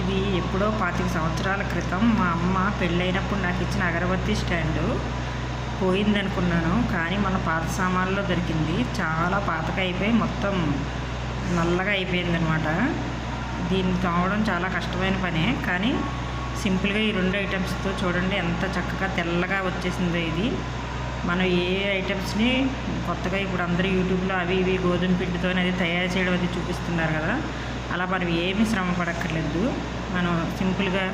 ఇది ఎప్పుడో పాతిక సంవత్సరాల క్రితం మా అమ్మ పెళ్ళైనప్పుడు నాకు ఇచ్చిన అగరబత్తి స్టాండు. పోయిందనుకున్నాను కానీ మన పాత సామాన్లో దొరికింది. చాలా పాతగా అయిపోయి మొత్తం నల్లగా అయిపోయిందనమాట దీన్ని తోమడం చాలా కష్టమైన పనే కానీ సింపుల్గా ఈ రెండు ఐటమ్స్తో చూడండి ఎంత చక్కగా తెల్లగా వచ్చేసిందో ఇది. మనం ఏ ఐటమ్స్ని కొత్తగా ఇప్పుడు అందరూ యూట్యూబ్లో అవి ఇవి గోధుమ పిండితో అనేది తయారు చేయడం అది చూపిస్తున్నారు కదా. అలా మనం ఏమి శ్రమ పడక్కర్లేదు. మనం సింపుల్గా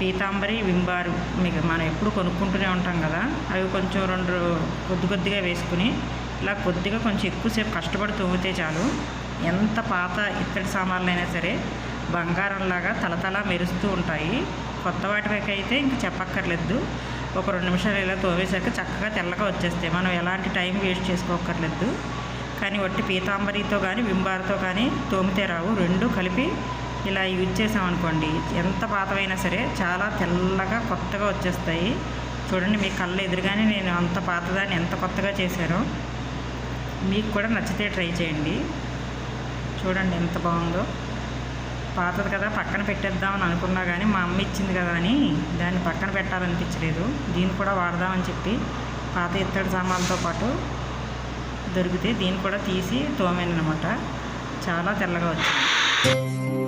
పీతాంబరి వింబారు మీకు మనం ఎప్పుడు కొనుక్కుంటూనే ఉంటాం కదా. అవి కొంచెం రెండు కొద్ది కొద్దిగా వేసుకుని ఇలా కొద్దిగా కొంచెం ఎక్కువసేపు కష్టపడి తోమితే చాలు. ఎంత పాత ఇత్తడి సామాన్లైనా సరే బంగారంలాగా తలతల మెరుస్తూ ఉంటాయి. కొత్త వాటికైతే అయితే ఇంక చెప్పక్కర్లేదు. ఒక రెండు నిమిషాలు ఇలా తోమేశాక చక్కగా తెల్లగా వచ్చేస్తాయి. మనం ఎలాంటి టైం వేస్ట్ చేసుకోక్కర్లేదు. కానీ వట్టి పీతాంబరితో కానీ వింబార్తో కానీ తోమితే రావు. రెండు కలిపి ఇలా యూజ్ చేసామనుకోండి ఎంత పాతవైనా సరే చాలా తెల్లగా కొత్తగా వచ్చేస్తాయి. చూడండి మీ కళ్ళ ఎదురుగానే నేను అంత పాతదాన్ని ఎంత కొత్తగా చేశానో మీకు కూడా నచ్చితే ట్రై చేయండి. చూడండి ఎంత బాగుందో. పాతది కదా పక్కన పెట్టేద్దామని అనుకున్నా కానీ మా అమ్మ ఇచ్చింది కదా అని దాన్ని పక్కన పెట్టాలనిపించలేదు. దీన్ని కూడా వాడదామని చెప్పి పాత ఇత్తడి సామాన్లతో పాటు దొరికితే దీన్ని కూడా తీసి తోమాను అనమాట చాలా తెల్లగా వచ్చింది.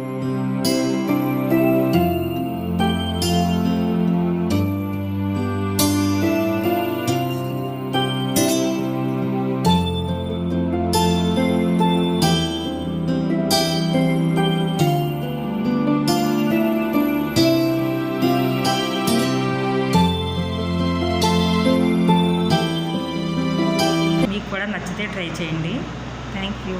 ట్రై చేయండి. Thank you.